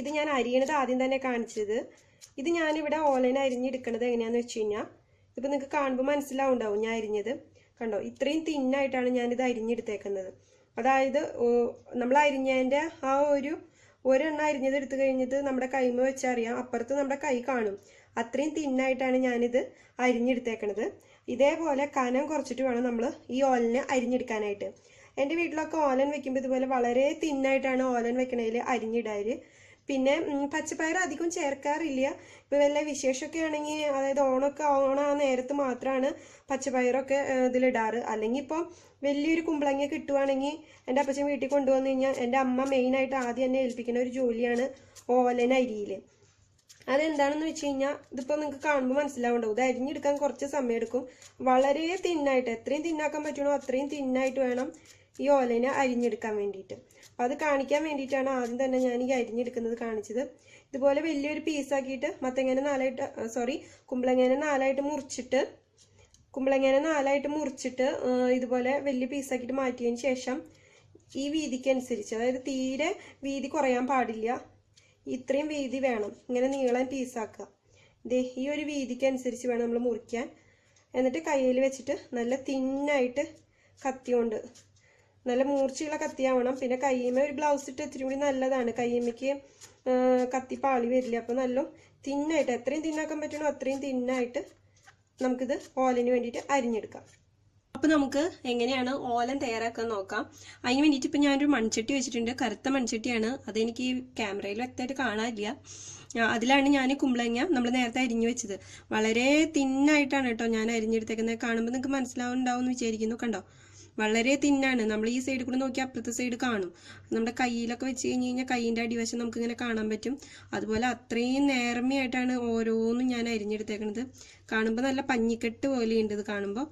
ഇത് ഞാൻ അരിയണത് ആദ്യം തന്നെ കാണിച്ചത്. ഇത് ഞാനിവിടെ ഓലയിൽ അരിഞ്ഞെടുക്കണത് എങ്ങനെയാണെന്ന് വെച്ച് കഴിഞ്ഞാൽ ഇപ്പം നിങ്ങൾക്ക് കാണുമ്പോൾ മനസ്സിലാവുണ്ടാവും ഞാൻ അരിഞ്ഞത്. കണ്ടോ? ഇത്രയും തിന്നായിട്ടാണ് ഞാനിത് അരിഞ്ഞെടുത്തേക്കുന്നത്. അതായത് നമ്മൾ അരിഞ്ഞതിന്റെ ആ ഒരു ഒരെണ്ണം അരിഞ്ഞത് എടുത്തു കഴിഞ്ഞിട്ട് നമ്മുടെ കൈമ വെച്ചറിയാം അപ്പുറത്ത് നമ്മുടെ കൈ കാണും. അത്രയും തിന്നായിട്ടാണ് ഞാനിത് അരിഞ്ഞെടുത്തേക്കണത്. ഇതേപോലെ കനം കുറച്ചിട്ട് വേണം നമ്മൾ ഈ ഓലനെ അരിഞ്ഞെടുക്കാനായിട്ട്. എന്റെ വീട്ടിലൊക്കെ ഓലൻ വെക്കുമ്പോൾ ഇതുപോലെ വളരെ തിന്നായിട്ടാണ് ഓലൻ വെക്കണതിൽ അരിഞ്ഞിടാറ്. പിന്നെ പച്ചപ്പയർ അധികം ചേർക്കാറില്ല. ഇപ്പോൾ വല്ല വിശേഷമൊക്കെ ആണെങ്കിൽ അതായത് ഓണമൊക്കെ ഓണം നേരത്ത് മാത്രമാണ് പച്ചപ്പയറൊക്കെ ഇതിലിടാറ്. അല്ലെങ്കിൽ ഇപ്പോൾ വലിയൊരു കുമ്പളങ്ങ കിട്ടുവാണെങ്കിൽ എന്റെ അപ്പച്ചൻ വീട്ടിൽ കൊണ്ടുവന്നു കഴിഞ്ഞാൽ എന്റെ അമ്മ മെയിനായിട്ട് ആദ്യം എന്നെ ഏൽപ്പിക്കുന്ന ഒരു ജോലിയാണ് ഓലൻ അരിയിൽ അതെന്താണെന്ന് വെച്ച് കഴിഞ്ഞാൽ ഇതിപ്പോൾ നിങ്ങൾക്ക് കാണുമ്പോൾ മനസ്സിലാവുണ്ടാവും ഇത് അരിഞ്ഞെടുക്കാൻ കുറച്ച് സമയം എടുക്കും വളരെ തിന്നായിട്ട് എത്രയും തിന്നാക്കാൻ പറ്റണോ അത്രയും തിന്നായിട്ട് വേണം. ഈ ഓലനെ അരിഞ്ഞെടുക്കാൻ വേണ്ടിയിട്ട്. അപ്പോൾ അത് കാണിക്കാൻ വേണ്ടിയിട്ടാണ് ആദ്യം തന്നെ ഞാൻ ഈ അരിഞ്ഞെടുക്കുന്നത് കാണിച്ചത്. ഇതുപോലെ വലിയൊരു പീസാക്കിയിട്ട് മത്തങ്ങേനെ നാലായിട്ട് സോറി കുമ്പളങ്ങേനെ നാലായിട്ട് മുറിച്ചിട്ട് കുമ്പളങ്ങേനെ നാലായിട്ട് മുറിച്ചിട്ട് ഇതുപോലെ വലിയ പീസാക്കിയിട്ട് മാറ്റിയതിന് ശേഷം ഈ വീതിക്കനുസരിച്ച് അതായത് തീരെ വീതി കുറയാൻ പാടില്ല ഇത്രയും വീതി വേണം. ഇങ്ങനെ നീളൻ പീസാക്കുക ദേ ഈ ഒരു വീതിക്കനുസരിച്ച് വേണം നമ്മൾ മുറിക്കാൻ. എന്നിട്ട് കയ്യിൽ വെച്ചിട്ട് നല്ല തിന്നായിട്ട് കത്തി കൊണ്ട് നല്ല മൂർച്ചയുള്ള കത്തിയാവണം. പിന്നെ കയ്യമ്മ ഒരു ബ്ലൗസ് ഇട്ട് ഇത്തിരി കൂടി നല്ലതാണ്. കയ്യമ്മയ്ക്ക് കത്തി പാളി വരില്ല. അപ്പോൾ നല്ല തിന്നായിട്ട് എത്രയും തിന്നാക്കാൻ പറ്റണോ അത്രയും തിന്നായിട്ട് നമുക്കിത് ഓലന് വേണ്ടിയിട്ട് അരിഞ്ഞെടുക്കാം. അപ്പോൾ നമുക്ക് എങ്ങനെയാണ് ഓലൻ തയ്യാറാക്കാൻ നോക്കാം. അതിന് വേണ്ടിയിട്ട് ഇപ്പം ഞാനൊരു മൺചട്ടി വെച്ചിട്ടുണ്ട്. കറുത്ത മൺചട്ടിയാണ്. അതെനിക്ക് ക്യാമറയിൽ വ്യക്തമായിട്ട് കാണാനില്ല. അതിലാണ് ഞാൻ കുമ്പളങ്ങ നമ്മൾ നേരത്തെ അരിഞ്ഞു വെച്ചത്. വളരെ തിന്നായിട്ടാണ് കേട്ടോ ഞാൻ അരിഞ്ഞെടുത്തേക്കുന്നത്. കാണുമ്പോൾ നിങ്ങൾക്ക് മനസ്സിലാവുന്നുണ്ടാവും എന്ന് വിചാരിക്കുന്നു. കണ്ടോ? വളരെ തിന്നാണ്. നമ്മൾ ഈ സൈഡിൽ കൂടെ നോക്കി അപ്പുറത്തെ സൈഡ് കാണും. നമ്മുടെ കയ്യിലൊക്കെ വെച്ച് കഴിഞ്ഞ് കഴിഞ്ഞാൽ കൈയിന്റെ അടിവശം നമുക്ക് ഇങ്ങനെ കാണാൻ പറ്റും. അതുപോലെ അത്രയും നേർമയായിട്ടാണ് ഓരോന്നും ഞാൻ അരിഞ്ഞെടുത്തേക്കുന്നത് കാണുമ്പോൾ നല്ല പഞ്ഞിക്കെട്ട് പോലെയുണ്ട് ഇത് കാണുമ്പോൾ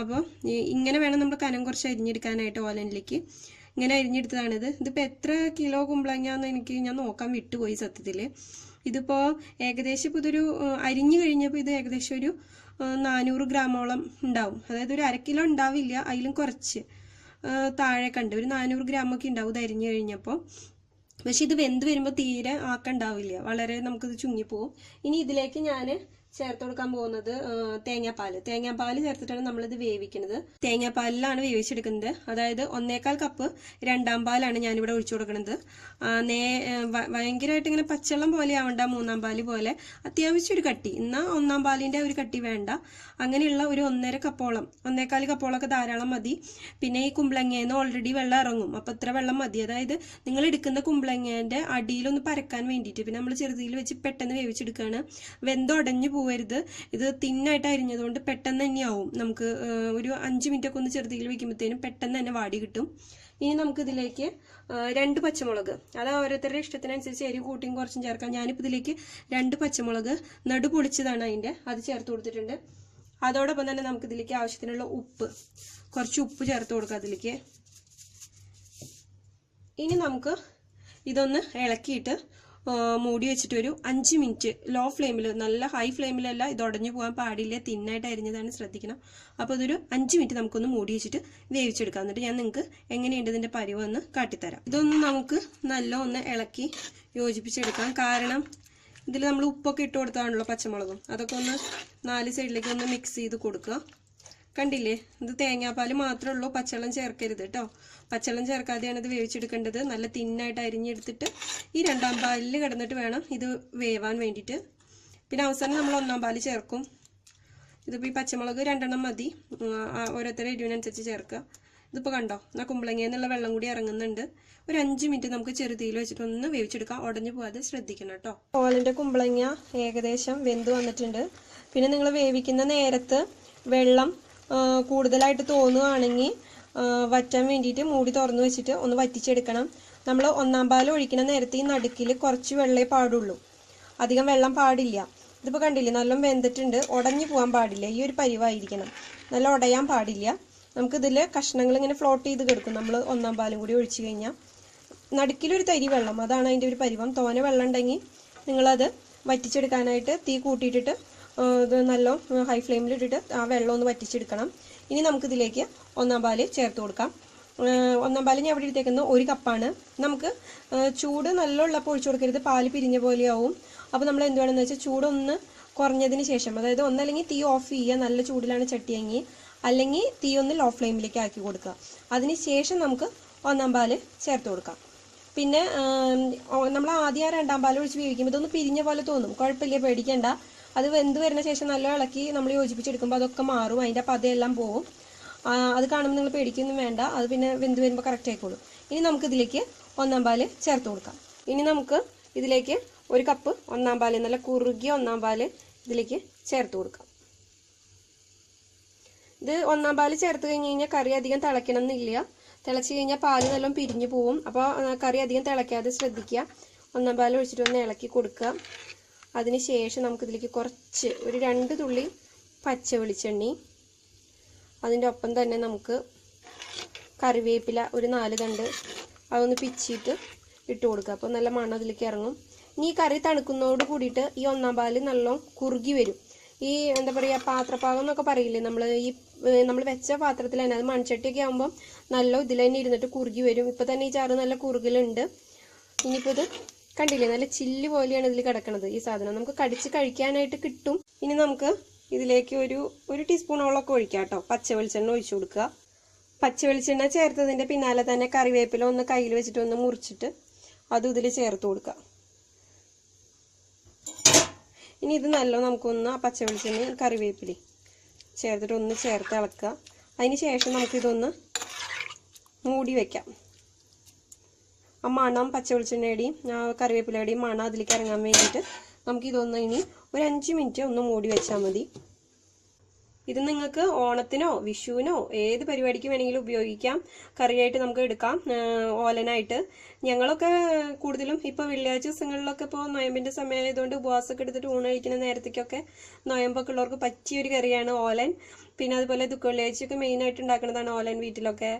അപ്പോൾ ഇങ്ങനെ വേണം നമ്മൾ കനം കുറച്ച് അരിഞ്ഞെടുക്കാനായിട്ട് ഓലനിലേക്ക്. ഇങ്ങനെ അരിഞ്ഞെടുത്തതാണിത് ഇതിപ്പോൾ എത്ര കിലോ കുമ്പളങ്ങാന്ന് എനിക്ക് ഞാൻ നോക്കാൻ വിട്ടുപോയി സത്യത്തിൽ ഇതിപ്പോൾ ഏകദേശം ഇപ്പോൾ ഇതൊരു അരിഞ്ഞു കഴിഞ്ഞപ്പോൾ ഇത് ഏകദേശം ഒരു നാനൂറ് ഗ്രാമോളം ഉണ്ടാവും. അതായത് ഒരു അര കിലോ ഉണ്ടാവില്ല അതിലും കുറച്ച്. താഴെ കണ്ട് ഒരു നാനൂറ് ഗ്രാമൊക്കെ ഉണ്ടാവും ഇത് അരിഞ്ഞു കഴിഞ്ഞപ്പോൾ പക്ഷെ ഇത് വെന്ത് വരുമ്പോൾ തീരെ ആക്കണ്ടാവില്ല വളരെ നമുക്കിത് ചുങ്ങിപ്പോവും. ഇനി ഇതിലേക്ക് ഞാൻ ചേർത്ത് കൊടുക്കാൻ പോകുന്നത് തേങ്ങാപ്പാൽ. തേങ്ങാപ്പാൽ ചേർത്തിട്ടാണ് നമ്മളിത് വേവിക്കുന്നത്. തേങ്ങാപ്പാലിലാണ് വേവിച്ചെടുക്കുന്നത്. അതായത് ഒന്നേകാൽ കപ്പ് രണ്ടാം പാലാണ് ഞാനിവിടെ ഒഴിച്ചു കൊടുക്കുന്നത്. നേ ഭയങ്കരമായിട്ട് ഇങ്ങനെ പച്ചവെള്ളം പോലെ ആവണ്ട മൂന്നാം പാൽ പോലെ. അത്യാവശ്യം ഒരു കട്ടി. എന്നാൽ ഒന്നാം പാലിന്റെ ഒരു കട്ടി വേണ്ട. അങ്ങനെയുള്ള ഒരു ഒന്നര കപ്പോളം ഒന്നേകാൽ കപ്പോളമൊക്കെ ധാരാളം മതി. പിന്നെ ഈ കുമ്പളങ്ങയിൽ നിന്ന് ഓൾറെഡി വെള്ളം ഇറങ്ങും. അപ്പം ഇത്ര വെള്ളം മതി. അതായത് നിങ്ങൾ എടുക്കുന്ന കുമ്പളങ്ങേന്റെ അടിയിലൊന്ന് പരക്കാൻ വേണ്ടിയിട്ട്. പിന്നെ നമ്മൾ ചെറുതിയിൽ വെച്ച് പെട്ടെന്ന് വേവിച്ചെടുക്കുകയാണ് വെന്തുടഞ്ഞു പോവരുത്. ഇത് തിന്നായിട്ട് അരിഞ്ഞതുകൊണ്ട് പെട്ടെന്ന് തന്നെ ആവും. നമുക്ക് ഒരു അഞ്ച് മിനിറ്റ് ഒക്കെ ഒന്ന് ചെറുതിയിൽ വെക്കുമ്പോഴത്തേനും പെട്ടെന്ന് തന്നെ വാടി കിട്ടും. ഇനി നമുക്ക് ഇതിലേക്ക് രണ്ട് പച്ചമുളക്. അത് ഓരോരുത്തരുടെ ഇഷ്ടത്തിനനുസരിച്ച് എരിവ് കൂട്ടിയും കുറച്ചും ചേർക്കാം. ഞാനിപ്പോൾ ഇതിലേക്ക് രണ്ട് പച്ചമുളക് നടു പൊളിച്ചതാണ് അതിന്റെ അത് ചേർത്ത് കൊടുത്തിട്ടുണ്ട്. അതോടൊപ്പം തന്നെ നമുക്ക് ഇതിലേക്ക് ആവശ്യത്തിനുള്ള ഉപ്പ്. കുറച്ച് ഉപ്പ് ചേർത്ത് കൊടുക്കാം അതിലേക്ക്. ഇനി നമുക്ക് ഇതൊന്ന് ഇളക്കിയിട്ട് മൂടി വെച്ചിട്ട് ഒരു അഞ്ച് മിനിറ്റ് ലോ ഫ്ലെയിമിൽ നല്ല ഹൈ ഫ്ലെയിമിലല്ല ഇത് ഉടഞ്ഞു പോകാൻ പാടില്ല തിന്നായിട്ട് അരിഞ്ഞതാണ് ശ്രദ്ധിക്കണം. അപ്പോൾ അതൊരു അഞ്ച് മിനിറ്റ് നമുക്കൊന്ന് മൂടി വെച്ചിട്ട് വേവിച്ചെടുക്കാം. എന്നിട്ട് ഞാൻ നിങ്ങൾക്ക് എങ്ങനെയുണ്ട് ഇതിന്റെ പരിവെന്ന് കാട്ടിത്തരാം. ഇതൊന്ന് നമുക്ക് നല്ല ഒന്ന് ഇളക്കി യോജിപ്പിച്ചെടുക്കാം. കാരണം ഇതിൽ നമ്മൾ ഉപ്പൊക്കെ ഇട്ട് കൊടുത്താണല്ലോ പച്ചമുളകും. അതൊക്കെ ഒന്ന് നാല് സൈഡിലേക്ക് ഒന്ന് മിക്സ് ചെയ്ത് കൊടുക്കുക. കണ്ടില്ലേ? ഇത് തേങ്ങാപ്പാൽ മാത്രമേ ഉള്ളൂ. പച്ചവെള്ളം ചേർക്കരുത് കേട്ടോ. പച്ചവെള്ളം ചേർക്കാതെയാണ് ഇത് വേവിച്ചെടുക്കേണ്ടത്. നല്ല തിന്നായിട്ട് അരിഞ്ഞെടുത്തിട്ട് ഈ രണ്ടാം പാലിൽ കിടന്നിട്ട് വേണം ഇത് വേവാൻ വേണ്ടിയിട്ട്. പിന്നെ അവസാനം നമ്മൾ ഒന്നാം പാൽ ചേർക്കും. ഇതിപ്പോൾ ഈ പച്ചമുളക് രണ്ടെണ്ണം മതി. ഓരോരുത്തരുടെ എരിവിനനുസരിച്ച് ചേർക്കുക. ഇതിപ്പോൾ കണ്ടോ? എന്നാൽ കുമ്പളങ്ങയിൽ നിന്നുള്ള വെള്ളം കൂടി ഇറങ്ങുന്നുണ്ട്. ഒരു അഞ്ച് മിനിറ്റ് നമുക്ക് ചെറുതീയിൽ വെച്ചിട്ട് ഒന്ന് വേവിച്ചെടുക്കാം. ഉടഞ്ഞു പോകാതെ ശ്രദ്ധിക്കണം കേട്ടോ. ഓലിന്റെ കുമ്പളങ്ങ ഏകദേശം വെന്ത് വന്നിട്ടുണ്ട്. പിന്നെ നിങ്ങൾ വേവിക്കുന്ന നേരത്ത് വെള്ളം കൂടുതലായിട്ട് തോന്നുകയാണെങ്കിൽ വറ്റാൻ വേണ്ടിയിട്ട് മൂടി തുറന്നു വെച്ചിട്ട് ഒന്ന് വറ്റിച്ചെടുക്കണം. നമ്മൾ ഒന്നാം പാൽ ഒഴിക്കുന്ന നേരത്തെ ഈ നടുക്കിൽ കുറച്ച് വെള്ളമേ പാടുള്ളൂ. അധികം വെള്ളം പാടില്ല. ഇതിപ്പോൾ കണ്ടില്ലേ നല്ല വെന്തിട്ടുണ്ട്. ഉടഞ്ഞു പോകാൻ പാടില്ല. ഈ ഒരു പരിവായിരിക്കണം. നല്ല ഉടയാൻ പാടില്ല. നമുക്കിതിൽ കഷ്ണങ്ങൾ ഇങ്ങനെ ഫ്ലോട്ട് ചെയ്ത് കിടക്കും. നമ്മൾ ഒന്നാം പാലും കൂടി ഒഴിച്ചു കഴിഞ്ഞാൽ നടുക്കിലൊരു തരി വെള്ളം. അതാണ് അതിന്റെ ഒരു പരിവം. തോനെ വെള്ളം ഉണ്ടെങ്കിൽ നിങ്ങളത് വറ്റിച്ചെടുക്കാനായിട്ട് തീ കൂട്ടിയിട്ടിട്ട് ഇത് നല്ല ഹൈ ഫ്ലെയിമിൽ ഇട്ടിട്ട് ആ വെള്ളം ഒന്ന് വറ്റിച്ചെടുക്കണം. ഇനി നമുക്കിതിലേക്ക് ഒന്നാം പാൽ ചേർത്ത് കൊടുക്കാം. ഒന്നാം പാൽ ഞാൻ ഇവിടെ എടുത്തേക്കുന്നത് ഒരു കപ്പാണ്. നമുക്ക് ചൂട് നല്ല ഉള്ളപ്പോൾ ഒഴിച്ചു കൊടുക്കരുത്. പാൽ പിരിഞ്ഞ പോലെയാവും. അപ്പോൾ നമ്മൾ എന്ത് വേണമെന്ന് വെച്ചാൽ ചൂടൊന്ന് കുറഞ്ഞതിന് ശേഷം അതായത് ഒന്നല്ലെങ്കിൽ തീ ഓഫ് ചെയ്യുക നല്ല ചൂടിലാണ് ചട്ടിയെങ്കിൽ അല്ലെങ്കിൽ തീ ഒന്ന് ലോ ഫ്ലെയിമിലേക്ക് ആക്കി കൊടുക്കുക. അതിന് ശേഷം നമുക്ക് ഒന്നാം പാൽ ചേർത്ത് കൊടുക്കാം. പിന്നെ നമ്മൾ ആദ്യം ആ രണ്ടാം പാൽ ഒഴിച്ച് വേവിക്കുമ്പോൾ ഇതൊന്ന് പിരിഞ്ഞ പോലെ തോന്നും. കുഴപ്പമില്ല പേടിക്കണ്ട. അത് വെന്ത് വരുന്ന ശേഷം നല്ല ഇളക്കി നമ്മൾ യോജിപ്പിച്ചെടുക്കുമ്പോൾ അതൊക്കെ മാറും അതിന്റെ പതയെല്ലാം പോവും. അത് കാണുമ്പോൾ നിങ്ങൾ പേടിക്കൊന്നും വേണ്ട അത് പിന്നെ വെന്ത് വരുമ്പോൾ കറക്റ്റ് ആയിക്കോളും. ഇനി നമുക്ക് ഇതിലേക്ക് ഒന്നാം പാൽ ചേർത്ത് കൊടുക്കാം. ഇനി നമുക്ക് ഇതിലേക്ക് ഒരു കപ്പ് ഒന്നാം പാൽ നല്ല കുറുകിയ ഒന്നാം പാൽ ഇതിലേക്ക് ചേർത്ത് കൊടുക്കാം. ഇത് ഒന്നാം പാൽ ചേർത്ത് കഴിഞ്ഞ് കഴിഞ്ഞാൽ കറി അധികം തിളയ്ക്കണം എന്നില്ല തിളച്ച് കഴിഞ്ഞാൽ പാൽ നല്ലോണം പിരിഞ്ഞു പോവും. അപ്പോൾ കറി അധികം തിളയ്ക്കാതെ ശ്രദ്ധിക്കുക. ഒന്നാം പാൽ ഒഴിച്ചിട്ട് ഒന്ന് ഇളക്കി കൊടുക്കുക. അതിന് ശേഷം നമുക്കിതിലേക്ക് കുറച്ച് ഒരു രണ്ട് തുള്ളി പച്ച വെളിച്ചെണ്ണി. അതിന്റെ ഒപ്പം തന്നെ നമുക്ക് കറിവേപ്പില ഒരു നാല് തണ്ട് അതൊന്ന് പിച്ചിട്ട് ഇട്ട് കൊടുക്കുക. അപ്പോൾ നല്ല മണം അതിലേക്ക് ഇറങ്ങും. ഇനി ഈ കറി തണുക്കുന്നതോട് കൂടിയിട്ട് ഈ ഒന്നാം പാൽ നല്ലോണം കുറുകി വരും. ഈ എന്താ പറയുക പാത്രപ്പാകം എന്നൊക്കെ പറയില്ലേ? നമ്മൾ ഈ നമ്മൾ വെച്ച പാത്രത്തിൽ തന്നെ അത് മൺചട്ടിയൊക്കെ ആകുമ്പം നല്ല ഇതിൽ തന്നെ ഇരുന്നിട്ട് കുറുകി വരും. ഇപ്പം തന്നെ ഈ ചാറ് നല്ല കുറുകലുണ്ട്. ഇനിയിപ്പോൾ ഇത് കണ്ടില്ലേ? നല്ല ചില്ല് പോലെയാണ് ഇതിൽ കിടക്കണത് ഈ സാധനം. നമുക്ക് കടിച്ച് കഴിക്കാനായിട്ട് കിട്ടും. ഇനി നമുക്ക് ഇതിലേക്ക് ഒരു ഒരു ടീസ്പൂണോളൊക്കെ ഒഴിക്കാം കേട്ടോ. പച്ച വെളിച്ചെണ്ണ ഒഴിച്ചു കൊടുക്കുക. പച്ച വെളിച്ചെണ്ണ ചേർത്തതിന്റെ പിന്നാലെ തന്നെ കറിവേപ്പില ഒന്ന് കയ്യിൽ വെച്ചിട്ട് ഒന്ന് മുറിച്ചിട്ട് അതും ഇതിൽ ചേർത്ത് കൊടുക്കുക. ഇനി ഇത് നല്ല നമുക്കൊന്ന് ആ പച്ച വെളിച്ചെണ്ണ കറിവേപ്പിലി ചേർത്തിട്ട് ഒന്ന് ചേർത്ത് ഇളക്കുക. അതിന് ശേഷം നമുക്കിതൊന്ന് മൂടി വെക്കാം. ആ മണം പച്ച വെളിച്ചെണ്ണയുടെയും ആ കറിവേപ്പിലയുടെയും മണം അതിലേക്ക് ഇറങ്ങാൻ വേണ്ടിയിട്ട് നമുക്കിതൊന്ന് ഇനി ഒരു അഞ്ച് മിനിറ്റ് ഒന്ന് മൂടി വെച്ചാൽ മതി. ഇത് നിങ്ങൾക്ക് ഓണത്തിനോ വിഷുവിനോ ഏത് പരിപാടിക്ക് വേണമെങ്കിലും ഉപയോഗിക്കാം. കറിയായിട്ട് നമുക്ക് എടുക്കാം. ഓലനായിട്ട്. ഞങ്ങളൊക്കെ കൂടുതലും ഇപ്പോൾ വെള്ളിയാഴ്ച ദിവസങ്ങളിലൊക്കെ ഇപ്പോൾ നോയമ്പിന്റെ സമയമായതുകൊണ്ട് ഉപവാസമൊക്കെ എടുത്തിട്ട് ഊണ് കഴിക്കുന്ന നേരത്തേക്കൊക്കെ നോയമ്പൊക്കെ ഉള്ളവർക്ക് പറ്റിയൊരു കറിയാണ് ഓലൻ. പിന്നെ അതുപോലെ ദുഃഖ വെള്ളിയാഴ്ചയൊക്കെ മെയിനായിട്ട് ഉണ്ടാക്കുന്നതാണ് ഓലൻ വീട്ടിലൊക്കെ.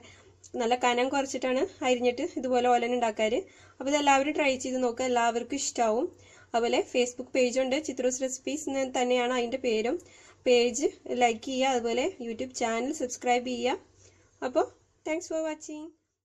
നല്ല കനം കുറച്ചിട്ടാണ് അരിഞ്ഞിട്ട് ഇതുപോലെ ഓലൻ ഉണ്ടാക്കാറ്. അപ്പോൾ ഇതെല്ലാവരും ട്രൈ ചെയ്ത് നോക്കുക എല്ലാവർക്കും ഇഷ്ടമാവും അതുപോലെ ഫേസ്ബുക്ക് പേജുണ്ട് ചിത്രൂസ് റെസിപ്പീസ് എന്ന് തന്നെയാണ് അതിന്റെ പേരും. പേജ് ലൈക്ക് ചെയ്യുക. അതുപോലെ യൂട്യൂബ് ചാനൽ സബ്സ്ക്രൈബ് ചെയ്യുക. അപ്പോൾ താങ്ക്സ് ഫോർ വാച്ചിങ്